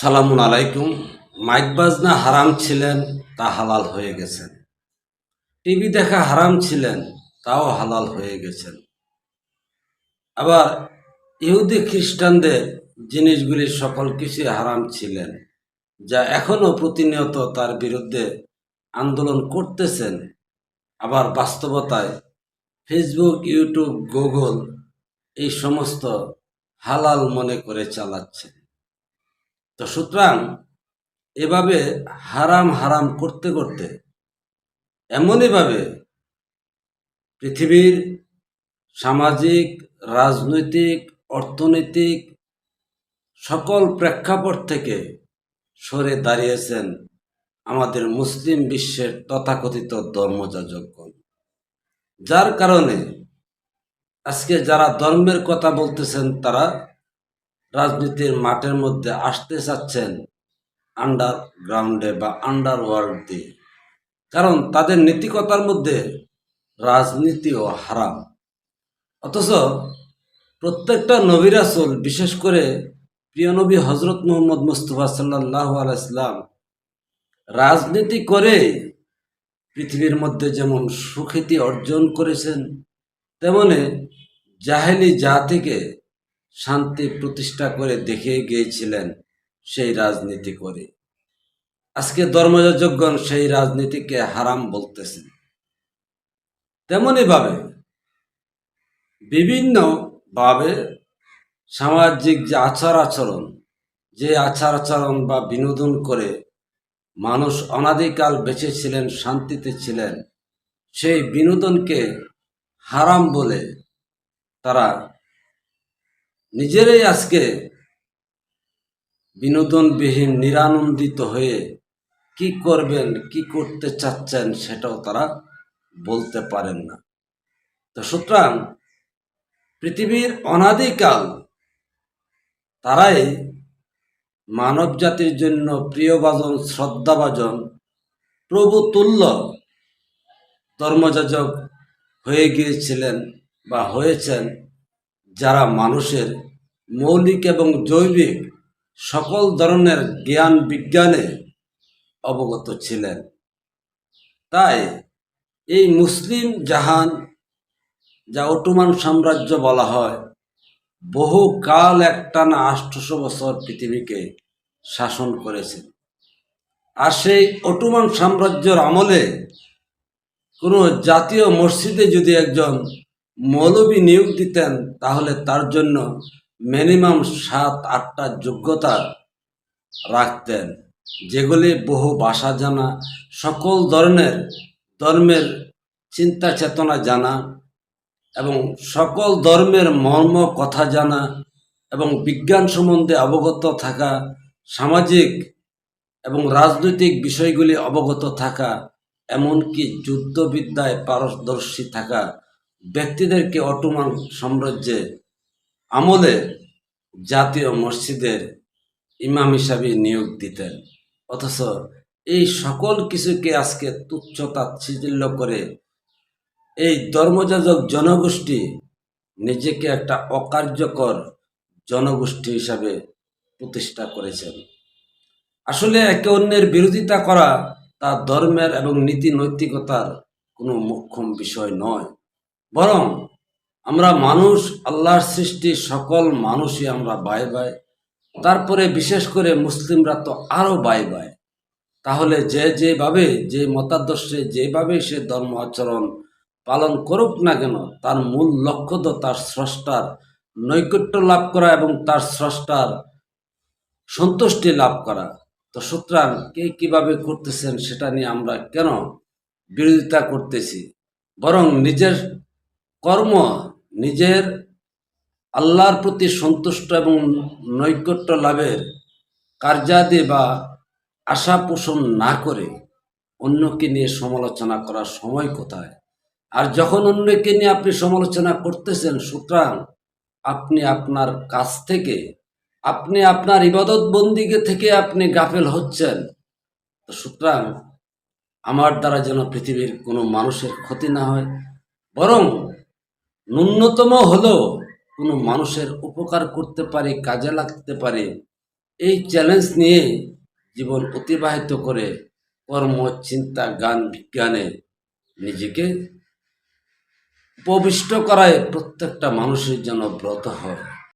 সালামুন আলাইকুম। মাইক বাজনা হারাম ছিলেন, তা হালাল হয়ে গেছেন। টিভি দেখা হারাম ছিলেন, তাও হালাল হয়ে গেছেন। আবার ইহুদি খ্রিস্টানদের জিনিসগুলি সকল কিছুই হারাম ছিলেন, যা এখনও প্রতিনিয়ত তার বিরুদ্ধে আন্দোলন করতেছেন। আবার বাস্তবতায় ফেসবুক, ইউটিউব, গুগল এই সমস্ত হালাল মনে করে চালাচ্ছেন। তো সুতরাং এভাবে হারাম হারাম করতে করতে, এমনইভাবে পৃথিবীর সামাজিক, রাজনৈতিক, অর্থনৈতিক সকল প্রেক্ষাপট থেকে সরে দাঁড়িয়েছেন আমাদের মুসলিম বিশ্বের তথাকথিত ধর্মযাজকগণ যার কারণে আজকে যারা ধর্মের কথা বলতেছেন তারা রাজনীতির মাঠের মধ্যে আসতে চাচ্ছেন আন্ডারগ্রাউন্ডে বা আন্ডারওয়ার্ল্ড দিয়ে কারণ তাদের নীতিকতার মধ্যে রাজনীতিও হারাম। অথচ প্রত্যেকটা নবী রাসূল, বিশেষ করে প্রিয় নবী হজরত মোহাম্মদ মুস্তফা সাল্লাহ আলাইসলাম রাজনীতি করে পৃথিবীর মধ্যে যেমন সুখ্যাতি অর্জন করেছেন, তেমনি জাহেলি জাতিকে শান্তি প্রতিষ্ঠা করে দেখিয়ে গিয়েছিলেন সেই রাজনীতি করে। আজকে ধর্মযাজকগণ সেই রাজনীতিকে হারাম বলতেছেন। তেমনিভাবে বিভিন্নভাবে সামাজিক যে আচার আচরণ, যে আচার আচরণ বা বিনোদন করে মানুষ অনাদিকাল বেঁচে ছিলেন, শান্তিতে ছিলেন, সেই বিনোদনকে হারাম বলে তারা নিজেরাই আজকে বিনোদনবিহীন, নিরানন্দিত হয়ে কি করবেন, কি করতে চাচ্ছেন সেটাও তারা বলতে পারেন না। তো সুতরাং পৃথিবীর অনাদিকাল তারাই মানব জাতির জন্য প্রিয়ভাজন, শ্রদ্ধাভাজন, প্রভুতুল্য ধর্মযাজক হয়ে গিয়েছিলেন বা হয়েছেন। যারা মানুষের মৌলিক এবং জৈবিক সকল ধরনের জ্ঞান বিজ্ঞানে অবগত ছিলেন। তাই এই মুসলিম জাহান, যা অটোমান সাম্রাজ্য বলা হয়, বহু কাল একটানা আষ্টশো বছর পৃথিবীকে শাসন করেছে। আর সেই অটোমান সাম্রাজ্যের আমলে কোনো জাতীয় মসজিদে যদি একজন মৌলবী নিয়োগ দিতেন, তাহলে তার জন্য মিনিমাম সাত, আটটা যোগ্যতা রাখতেন, যেগুলি বহু ভাষা জানা, সকল ধরনের ধর্মের চিন্তা চেতনা জানা এবং সকল ধর্মের মর্ম কথা জানা এবং বিজ্ঞান সম্বন্ধে অবগত থাকা, সামাজিক এবং রাজনৈতিক বিষয়গুলি অবগত থাকা, এমনকি যুদ্ধবিদ্যায় পারদর্শী থাকা ব্যক্তিদেরকে অটোমান সাম্রাজ্যে আমলে জাতীয় মসজিদের ইমাম হিসাবে নিয়োগ দিতেন। অথচ এই সকল কিছুকে আজকে তুচ্ছ তাচ্ছিল্য করে এই ধর্মযাজক জনগোষ্ঠী নিজেকে একটা অকার্যকর জনগোষ্ঠী হিসাবে প্রতিষ্ঠা করেছেন। আসলে একে অন্যের বিরোধিতা করা তা ধর্মের এবং নীতি নৈতিকতার কোনো মোক্ষম বিষয় নয়। বরং আমরা মানুষ, আল্লাহর সৃষ্টি, সকল মানুষই আমরা বাই বাই। তারপরে বিশেষ করে মুসলিমরা তো আরও বাই বাই। তাহলে যে যেভাবে, যে মতাদর্শে যেভাবে সে ধর্ম আচরণ পালন করুক না কেন, তার মূল লক্ষ্য তো তার স্রষ্টার নৈকট্য লাভ করা এবং তার স্রষ্টার সন্তুষ্টি লাভ করা। তো সুতরাং কে কীভাবে করতেছেন সেটা নিয়ে আমরা কেন বিরোধিতা করতেছি? বরং নিজের কর্ম নিজের আল্লাহর প্রতি সন্তুষ্ট এবং নৈকট্য লাভের কার্যাদি বা আশা পোষণ না করে অন্যকে নিয়ে সমালোচনা করার সময় কোথায়? আর যখন অন্যকে নিয়ে আপনি সমালোচনা করতেছেন, সুতরাং আপনি আপনার কাছ থেকে, আপনি আপনার ইবাদত বন্দিকে থেকে আপনি গাফেল হচ্ছেন, তো সুতরাং আমার দ্বারা যেন পৃথিবীর কোনো মানুষের ক্ষতি না হয়, বরং ন্যূনতম হলেও কোনো মানুষের উপকার করতে পারে, কাজে লাগতে পারে, এই চ্যালেঞ্জ নিয়ে জীবন অতিবাহিত করে কর্ম, চিন্তা গান বিজ্ঞানে নিজেকে উপবিষ্ট করায় প্রত্যেকটা মানুষের জন্য ব্রত হয়।